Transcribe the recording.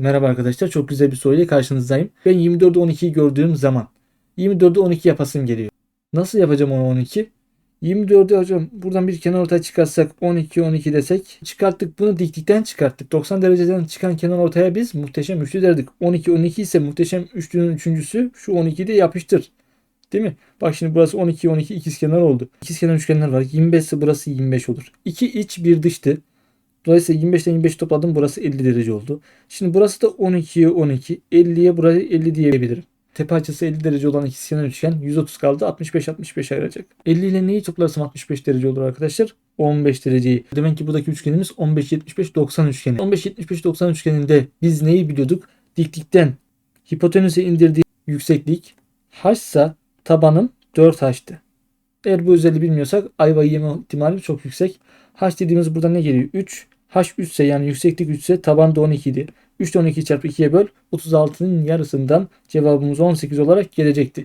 Merhaba arkadaşlar çok güzel bir soruyla karşınızdayım. Ben 24'ü 12'yi gördüğüm zaman 24'ü 12 yapasım geliyor. Nasıl yapacağım onu 12? 24'ü hocam buradan bir kenar ortaya çıkarsak 12 12 desek çıkarttık bunu diklikten çıkarttık. 90 dereceden çıkan kenar ortaya biz muhteşem üçlü derdik. 12 12 ise muhteşem üçlünün üçüncüsü şu 12'yi de yapıştır. Değil mi? Bak şimdi burası 12 12 ikizkenar oldu. İkizkenar üçgenler var. 25 ise burası 25 olur. 2 iç bir dıştı. Dolayısıyla 25'ten 25 topladım burası 50 derece oldu. Şimdi burası da 12'ye 12. 50'ye burayı 50 diyebilirim. Tepe açısı 50 derece olan ikizkenar üçgen 130 kaldı. 65 65 ayıracak. 50 ile neyi toplarsam 65 derece olur arkadaşlar? 15 dereceyi. Demek ki buradaki üçgenimiz 15 75 90 üçgeni. 15 75 90 üçgeninde biz neyi biliyorduk? Diklikten hipotenüse indirdiği yükseklik h ise tabanım 4h'tı. Eğer bu özelliği bilmiyorsak ayva yeme ihtimali çok yüksek. H dediğimiz burada ne geliyor? 3. H 3 ise yani yükseklik 3 ise taban da 12 idi. 3 de 12 çarpı 2'ye böl. 36'nın yarısından cevabımız 18 olarak gelecekti.